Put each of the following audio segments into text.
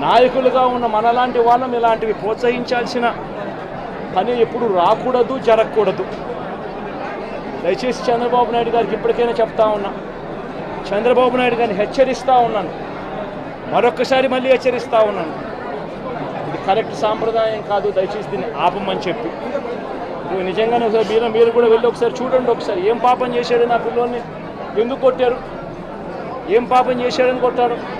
నాయకులుగా ఉన్న మనలాంటి వాళ్ళం ఇలాంటివి ప్రోత్సహించాల్సిన పని ఎప్పుడు రాకూడదు జరగకూడదు. దయచేసి చంద్రబాబు నాయుడు గారికి ఇప్పటికైనా చెప్తా ఉన్నా. చంద్రబాబు నాయుడు గారిని హెచ్చరిస్తూ ఉన్నాను. మరొకసారి మళ్ళీ హెచ్చరిస్తూ ఉన్నాను. ఇది కరెక్ట్ సాంప్రదాయం కాదు దయచేసి దీన్ని ఆపమని చెప్పి. ఇప్పుడు నిజంగానే ఒకసారి మీరు మీరు కూడా వెళ్ళి ఒకసారి చూడండి ఒకసారి. ఏం పాపం చేశాడు నా పిల్లోని ఎందుకు కొట్టారు? ఏం పాపం చేశాడని కొట్టారు?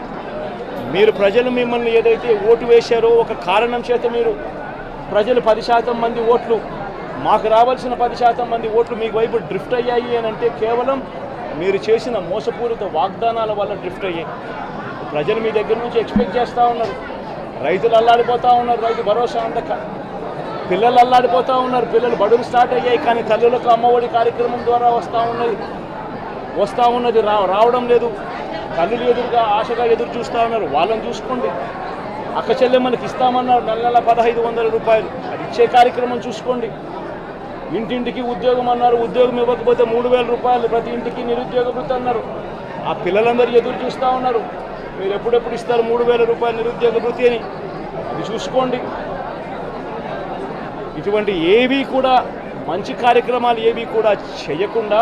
మీరు ప్రజలు మిమ్మల్ని ఏదైతే ఓటు వేశారో ఒక కారణం చేత మీరు ప్రజలు పది శాతం మంది ఓట్లు మాకు రావాల్సిన పది శాతం మంది ఓట్లు మీకు వైపు డ్రిఫ్ట్ అయ్యాయి అని అంటే కేవలం మీరు చేసిన మోసపూరిత వాగ్దానాల వల్ల డ్రిఫ్ట్ అయ్యాయి. ప్రజలు మీ దగ్గర నుంచి ఎక్స్పెక్ట్ చేస్తూ ఉన్నారు. రైతులు అల్లాడిపోతూ ఉన్నారు రైతు భరోసా అందక. పిల్లలు అల్లాడిపోతూ ఉన్నారు పిల్లలు బడులు స్టార్ట్ అయ్యాయి కానీ తల్లులకు అమ్మఒడి కార్యక్రమం ద్వారా వస్తూ ఉన్నది. వస్తూ ఉన్నది రా రావడం లేదు. తల్లులు ఎదురుగా ఆశగా ఎదురు చూస్తూ ఉన్నారు. వాళ్ళని చూసుకోండి. అక్క చెల్లెమ్మలకి ఇస్తామన్నారు నెల నెల పదహైదు వందల రూపాయలు. అది ఇచ్చే కార్యక్రమం చూసుకోండి. ఇంటింటికి ఉద్యోగం అన్నారు. ఉద్యోగం ఇవ్వకపోతే మూడు వేల రూపాయలు ప్రతి ఇంటికి నిరుద్యోగ వృత్తి అన్నారు. ఆ పిల్లలందరూ ఎదురు చూస్తూ ఉన్నారు. మీరు ఎప్పుడెప్పుడు ఇస్తారు మూడు వేల రూపాయలు నిరుద్యోగ వృత్తి అని? అది చూసుకోండి. ఇటువంటి ఏవి కూడా మంచి కార్యక్రమాలు ఏవి కూడా చేయకుండా